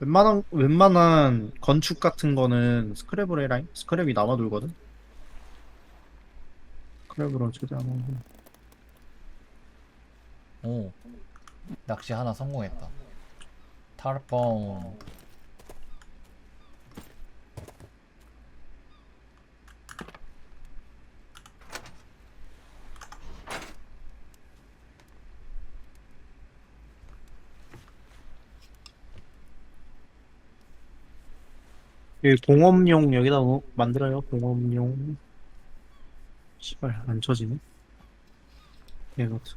웬만한 웬만한 건축 같은 거는 스크랩으로 해라. 스크랩이 남아 돌거든. 스크랩으로 최대한 하고. 오 낚시 하나 성공했다 탈 뻔이 공업용 여기다 넣- 만들어요. 공업용. 씨발 안 쳐지네. 얘 같은.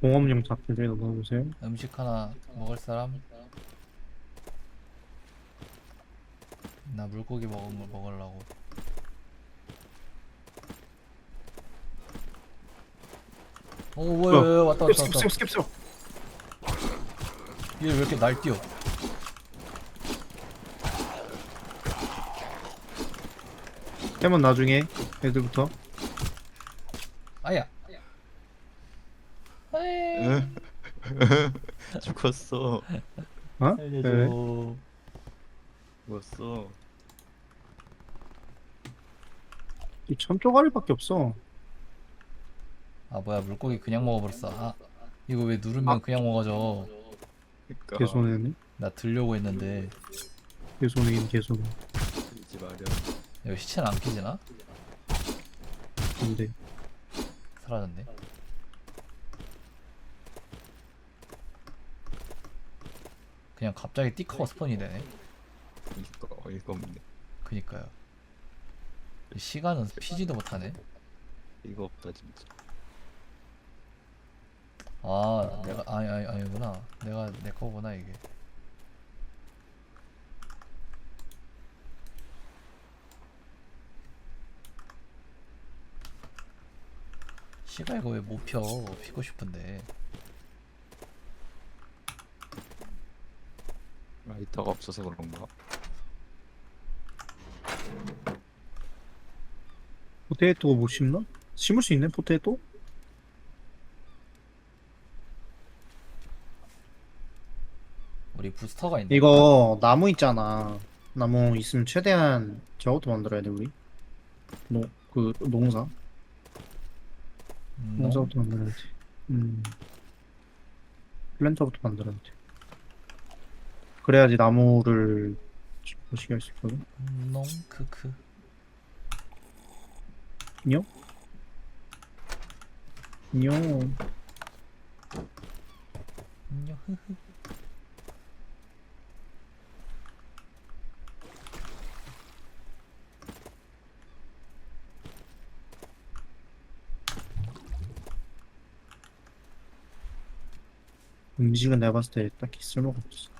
공업용 작품 여기다 넣어보세요. 음식 하나 먹을 사람? 나 물고기 걸 먹으려고 오 뭐야 뭐야, 왔다 왔다 스킵 왔다 스킵 스킵 스킵. 얘 왜 이렇게 날뛰어 해면 나중에 애들부터. 아야 아이, 죽었어. 어? 살려줘 네. 죽었어. 이천 쪼가리밖에 없어. 아 뭐야 물고기 그냥 먹어버렸어 아 이거 왜 누르면 그냥 먹어져 그니까. 개손해네. 나 들려고 했는데 개손해긴 개손해. 이지 마렴. 이거 시체는 안 켜지나? 근데 사라졌네. 그냥 갑자기 띠커가 스폰이 되네. 이거 어이가 없네. 그니까요. 이 시간은 피지도 못하네. 이거 없다 진짜. 아 내가 아니 아니 아니구나. 내가 내 거구나 이게 씨가 이거 왜 못 펴? 피고 싶은데 라이터가 없어서 그런가? 포테이토가 못 심나? 심을 수 있네 포테이토? 우리 부스터가 있네 이거 나무 있잖아. 나무 있으면 최대한 저것도 만들어야 돼 우리. 노 그 농사. 음, 농사부터 만들어야 돼. 음. 플랜터부터 만들어야 돼. 그래야지 나무를 보시게 할수 있거든. 농 크크 인형? 인형. 안녕 흐흐 음식은 내가 봤을 때 딱히 쓸모가 없어.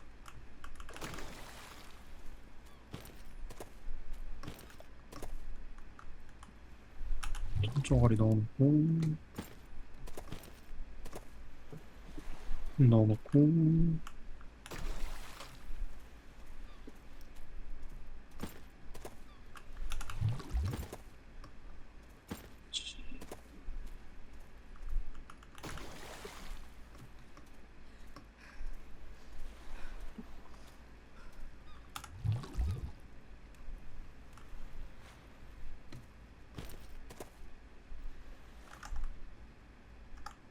쪼가리 넣어놓고 넣어놓고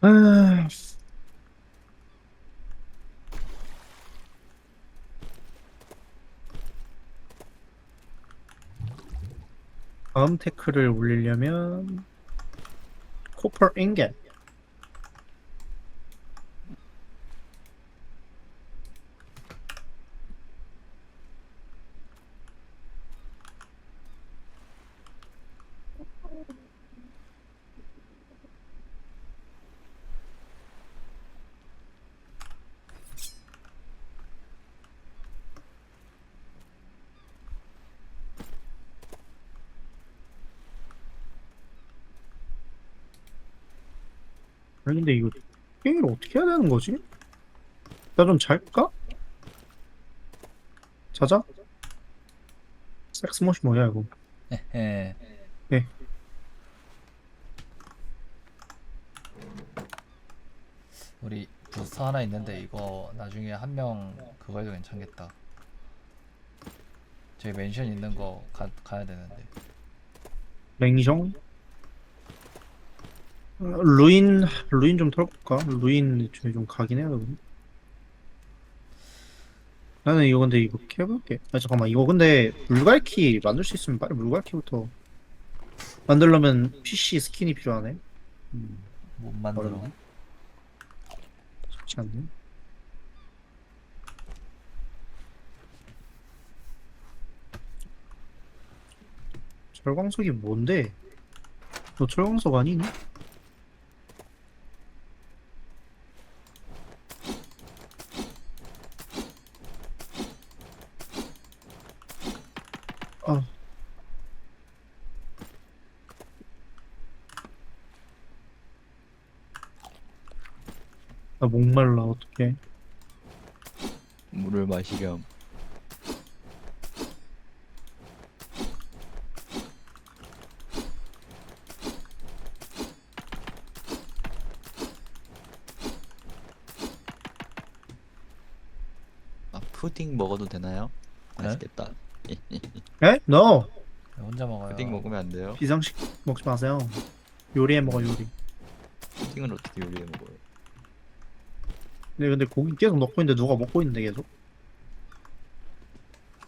아, 다음 테크를 올리려면 코퍼 인겟 아니 근데 이거 게임을 어떻게 해야 되는 거지? 나 좀 잘까? 자자? 섹스머시 뭐야 이거 헤헤 네. 우리 부스터 하나 있는데 이거 나중에 한 명 그거 해도 괜찮겠다. 저기 멘션 있는 거 가, 가야 되는데. 어, 루인 루인 좀 털어볼까? 루인 저기 좀 가긴 해야 되거든 나는 이거 근데 이거 캐볼게 아 잠깐만 이거 근데 물갈키 만들 수 있으면 빨리 물갈키부터 만들려면 PC 스킨이 필요하네 음, 못 만들어. 좋지 않네 철광석이 뭔데? 너 철광석 아니니? 아. 나 목말라 어떡해 물을 마시렴. 아 푸딩 먹어도 되나요? 네? 맛있겠다. 에? No 혼자 먹어요. 푸딩 먹으면 안 돼요? 비상식 먹지 마세요 요리해 먹어 요리 푸딩을 어떻게 요리해 먹어요? 근데 근데 고기 계속 넣고 있는데 누가 먹고 있는데 계속?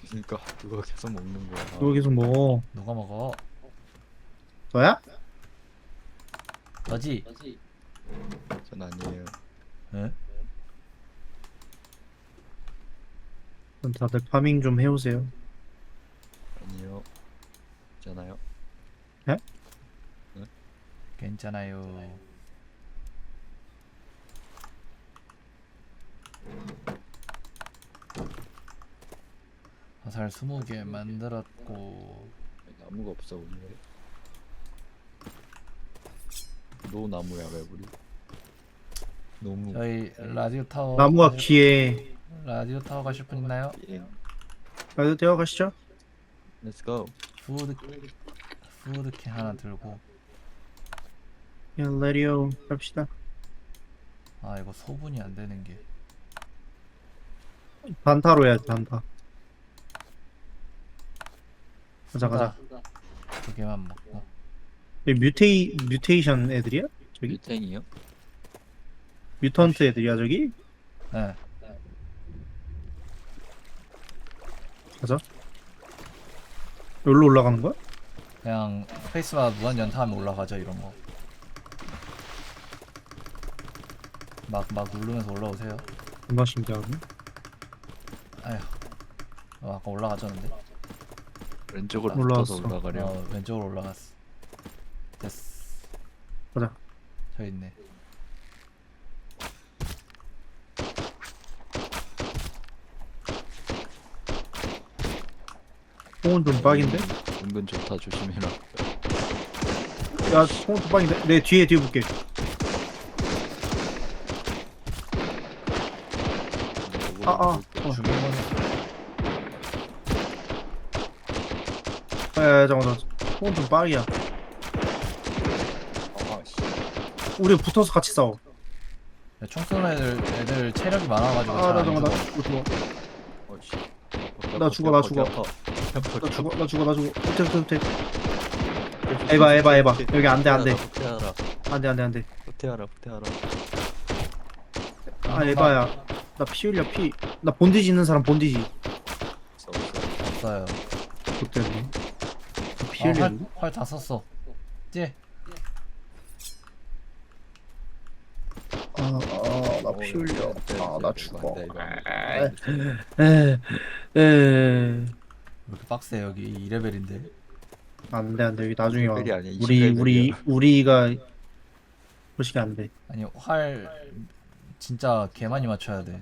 그러니까 누가 계속 먹는 거야. 누가 계속 먹어 누가 먹어? 너야? 너지? 전 아니에요. 응? 그럼 다들 파밍 좀 해오세요 아니요. 있잖아요. 괜찮아요. 화살 20개 만들었고 나무가 없어 오늘. 노 나무야 왜 우리? 너무 저희 라디오 타워 나무가 가실- 귀에 라디오 타워 가실 분 있나요? 예. 라디오 되어가시죠? Let's go. 푸드 푸드캔 하나 들고 야 라디오 갑시다 아 이거 소분이 안 되는 게 단타로 해야지 단타 가자 가자 두 개만 먹고 여기 뮤테이 뮤테이션 애들이야? 저기 뮤탱이요? 뮤턴트 애들이야 저기? 네 가자 여기로 올라가는 거야? 그냥 페이스마다 무한 연타하면 올라가죠 이런 거. 막 막 누르면서 올라오세요. 존나 신기하네 아휴. 어, 아까 올라가졌는데. 왼쪽으로 올라왔어. 올라가려. 어, 왼쪽으로 올라갔어. 됐어. 가자 저 있네. 뽕은 좀 빡인데? 은근 좋다 조심해라. 야 뽕은 좀 빡인데? 내 뒤에 뒤에 볼게 아, 아. 어. 는야 잠깐만 뽕은 좀 빡이야 아, 씨. 우리 붙어서 같이 싸워 총 쏘는 애들 애들 체력이 많아가지고 아 잘안 나 잠깐만 나 죽어. 죽어 죽어 어, 씨. 나 죽어, 나 죽어. 나 죽어 나 죽어 나 죽어 후퇴 후퇴 후퇴 에바 에바 에바 여기 안돼 안돼 후퇴하라. 안돼 안돼 안돼 후퇴하라. 후퇴하라. 아 에바야 나 피 흘려 피나 본디지 있는 사람 본디지 없어, 없어. 없어요. 그때는 피 아, 흘려 활, 활다 썼어. 찌. 아나 피 어, 흘려 안 돼, 아 이거 나안 죽어 돼, 이거 안 돼. 에에 왜 이렇게 빡세 여기 2레벨인데. 안돼 안돼 여기 나중에 와 아니야, 우리 20 우리 레벨이야. 우리가 그러시게 안돼 아니 활 진짜 개 많이 맞춰야 돼.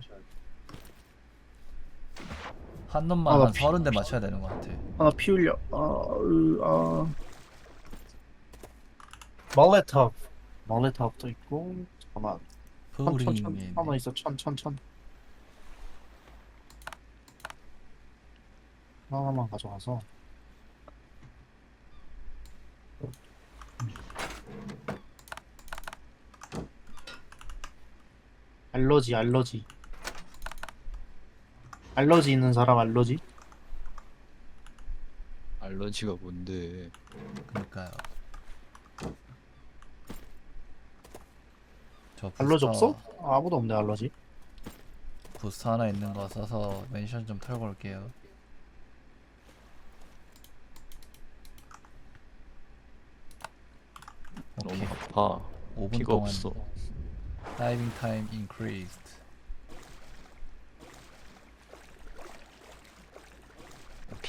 한 놈만 아, 나 한 피- 서른 대 맞춰야 되는 것 같아. 아나 피 흘려. 아으아. 말레탑. 말레탑도 있고 잠깐만. 천천천 하나 있어. 천천천. 하나만 가져가서. 알러지 알러지 알러지 있는 사람 알러지 알러지가 뭔데? 그니까요. 저 알러지 부스터- 없어? 아무도 없네 알러지 부스터 하나 있는 거 써서 멘션 좀 털고 올게요. 너무 오케이. 아파. 5분 피가 동안 없어. 다이빙 타임 increased.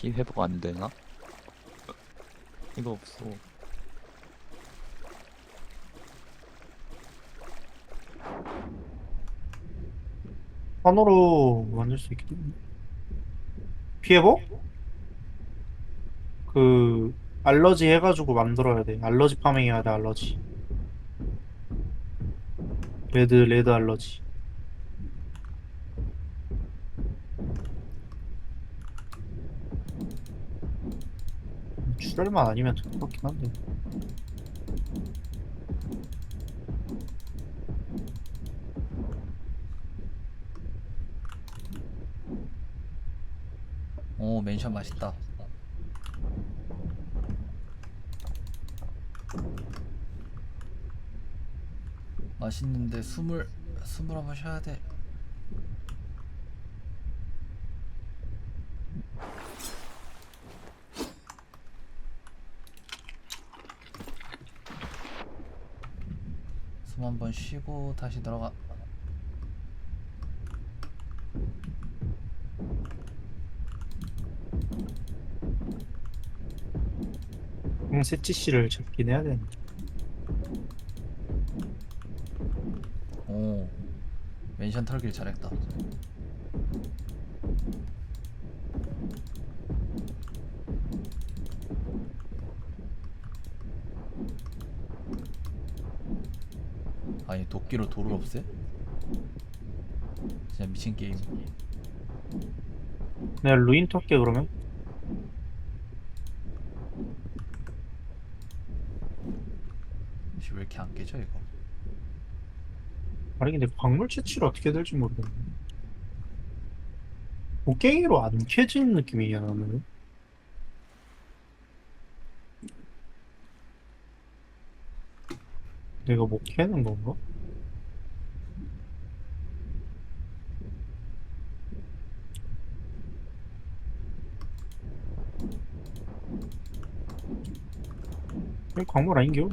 피 회복 안 되나? 피가 없어. 번호로 만들 수 때문에 피해복? 그 알러지 해가지고 만들어야 돼 알러지 파밍 해야 돼 알러지 레드 레드 알러지 출혈만 아니면 될 것 같긴 한데 오 멘션 맛있다. 맛있는데 숨을 숨을 한번 쉬어야 돼. 숨 한번 쉬고 다시 들어가. 응, 세치 씨를 잡긴 해야 되는데 오 멘션 털길 잘했다. 도끼로 돌을 없애? 진짜 미친 게임. 내가 루인 털게 그러면 씨, 왜 이렇게 안 깨져 이거? 아니 근데 광물 채취를 어떻게 될지 모르겠네 곡괭이로 안 캐지는 느낌이야 나는 내가 못 캐는 건가? 광물 아닌겨?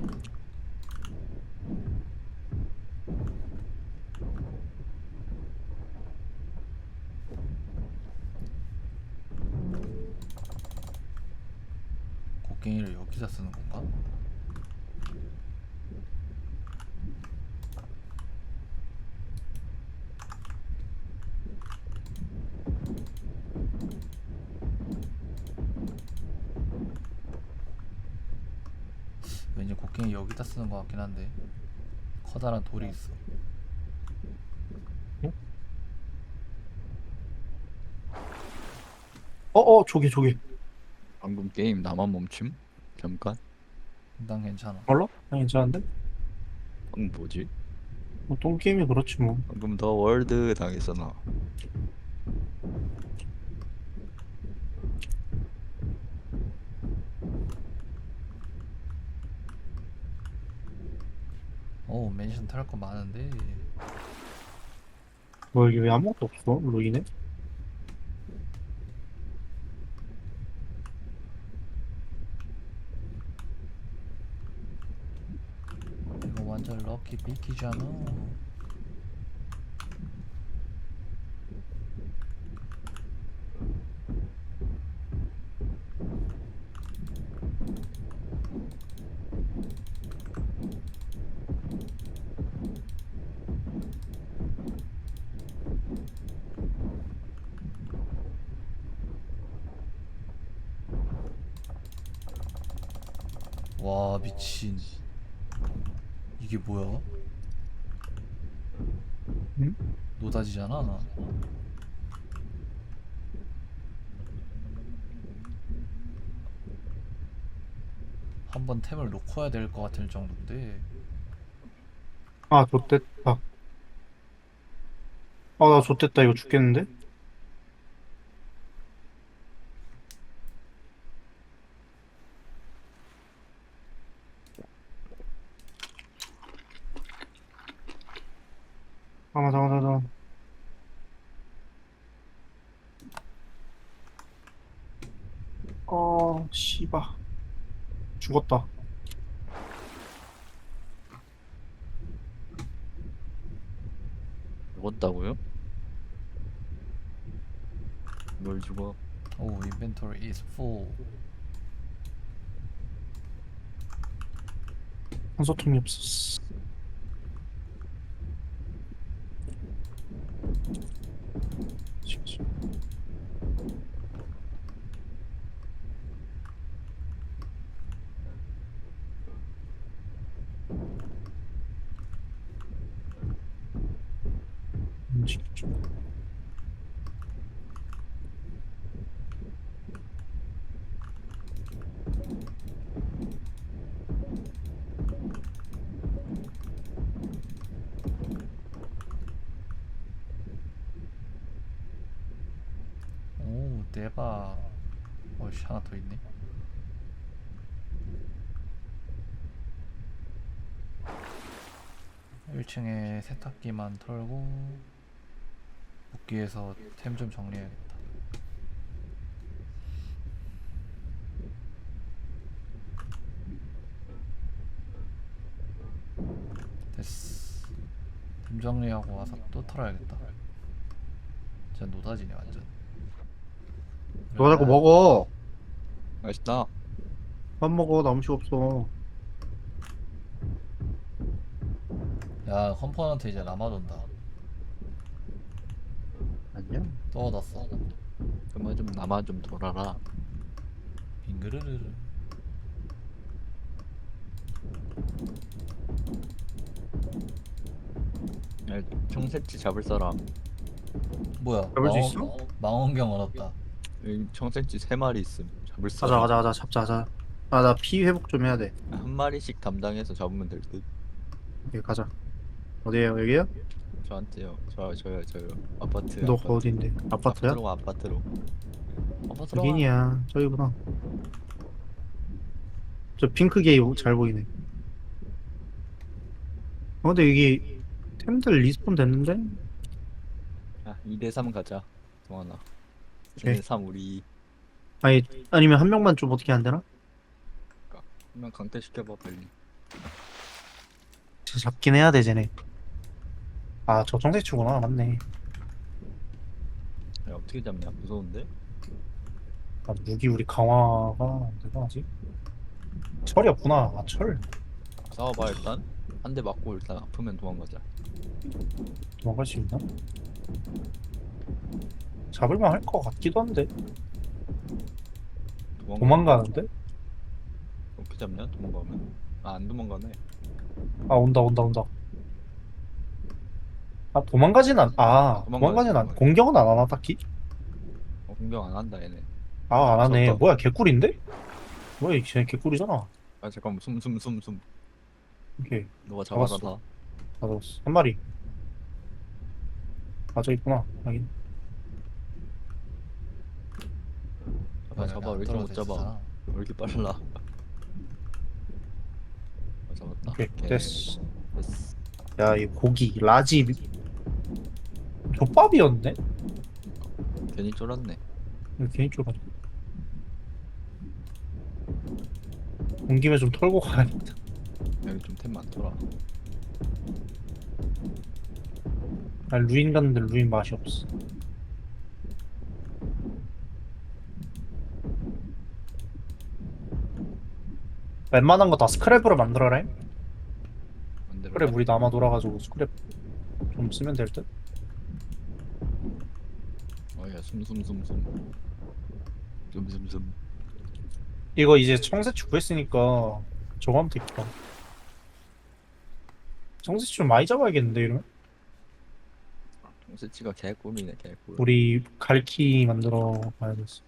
곡괭이를 여기다 쓰는 건가? 왠지 곡괭이 여기다 쓰는 것 같긴 한데 커다란 돌이 있어. 어어 저기 저기 방금 게임 나만 멈춤? 잠깐. 난 괜찮아. 몰라? 아, 괜찮은데? 방금 뭐지? 보통 게임이 그렇지 뭐 방금 더 월드 당했잖아. 오 멘션 털거 많은데 뭐 여기 왜 아무것도 없어? 루인에? 이거 완전 럭키 비키잖아. 와 미친 이게 뭐야? 응? 노다지잖아. 한번 템을 놓고 해야 될 것 같을 정도인데 아 좋댔다 아, 나 좋댔다. 이거 죽겠는데? 잠깐만, 잠깐만, 잠깐만. 어, 씨바. 죽었다. 죽었다고요? 뭘 죽어? 오 inventory is full 한소통이 없었어. 움직이죠. 오 대박 어이씨 하나 더 있네. 일층에 세탁기만 털고 복귀해서 템 좀 정리해야겠다. 됐어. 템 정리하고 와서 또 털어야겠다. 진짜 노다지네 완전 너 자꾸 먹어. 맛있다. 밥 먹어. 나 음식 없어. 야 컴포넌트 이제 남아돈다 아니야? 또 얻었어 그만 좀 남아 좀 돌아라. 빙그르르르 야, 청새치 잡을 사람. 뭐야 잡을 수 망원- 있어? 망원경 얻었다 여기 청새치 세 마리 있음. 잡을 가자, 사람. 가자, 가자. 잡자, 가자. 아, 나 피 회복 좀 해야 돼. 한 마리씩 담당해서 잡으면 될 듯. 여기 가자. 어디에요? 여기요? 저한테요. 저 저요 저요. 아파트. 너 아파트. 어디인데? 아파트야? 아파트로 가, 아파트로. 아파트로. 가. 여긴이야. 저기구나. 저 핑크 게이 잘 보이네. 어, 근데 여기 템들 리스폰 됐는데? 아, 2대 3 가자. 동환아. 오케이. 2대 3 우리 아니, 아니면 한 명만 좀 어떻게 안 되나? 한명 강퇴 시켜봐 빨리. 진짜 잡긴 해야 돼, 쟤네. 아, 저 정색추구나. 맞네. 야, 어떻게 잡냐? 무서운데? 아, 무기 우리 강화가 안 되나, 아직? 철이 없구나. 아, 철. 싸워봐 일단. 한 대 맞고 일단 아프면 도망가자. 도망갈 수 있나? 잡을만 할 것 같기도 한데. 도망가. 도망가는데? 어떻게 잡냐? 도망가면. 아, 안 도망가네. 아 온다 온다 온다 아 도망가진 않.. 아 도망가요, 도망가진 않.. 도망가요. 공격은 안 하나 딱히? 어, 공격 안 한다 얘네. 아 안 하네 무섭다. 뭐야 개꿀인데? 뭐야 이쟤 개꿀이잖아 아 잠깐만 숨숨 숨 숨. 오케이 너가 잡아서 잡았어. 다. 잡았어 한 마리 아 저기 있구나 하긴 잡아 잡아 왜 이렇게 못 잡아? 왜 이렇게 빨라? 아, 잡았다. 오케이 됐어 됐어. 야 이 고기 라지 족밥이었네? 괜히 쫄았네. 이거 괜히 좁아 온 김에 좀 털고 가야겠다 여기 좀 템 많더라. 아 루인 갔는데 루인 맛이 없어 웬만한 거 다 스크랩으로 만들어라 만들어. 스크랩 우리 남아 돌아가지고 스크랩 좀 쓰면 될 듯? 어야 숨숨숨숨. 숨숨숨. 이거 이제 청새추 구했으니까 저거 하면 되겠다 청새추 좀 많이 잡아야겠는데 이러면? 세치가 개꿀이네 개꿀. 우리 갈키 만들어 봐야겠어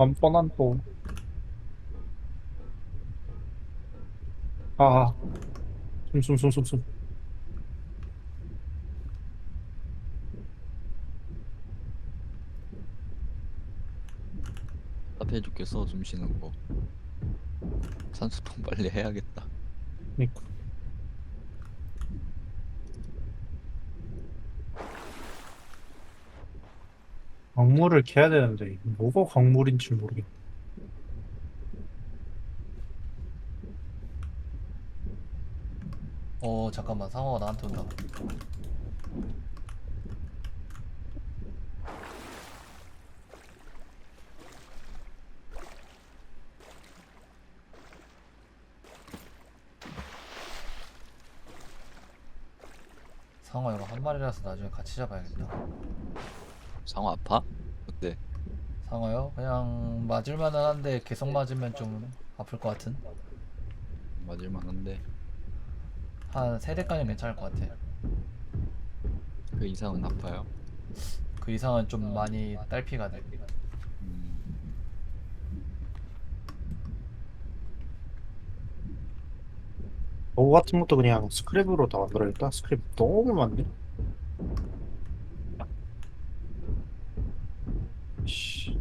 뻔뻔한 또. 아. 숨 숨 숨 숨숨. 답해 죽겠어 숨 쉬는 거. 산소통 빨리 해야겠다. 그니까. 광물을 캐야 되는데 뭐가 광물인지 모르겠네. 어 잠깐만. 상어가 나한테 온다. 상어 이거 한 마리라서 나중에 같이 잡아야겠다 상어 아파? 어때? 상어요? 그냥 맞을만은 한데 계속 맞으면 좀 아플 것 같은 맞을 만한데 한 세 대까지는 괜찮을 것 같아 그 이상은 아파요. 그 이상은 좀 많이 딸피가 돼 음, 같은 것도 그냥 스크랩으로 다 만들어야겠다. 스크랩 너무 많네. 씨.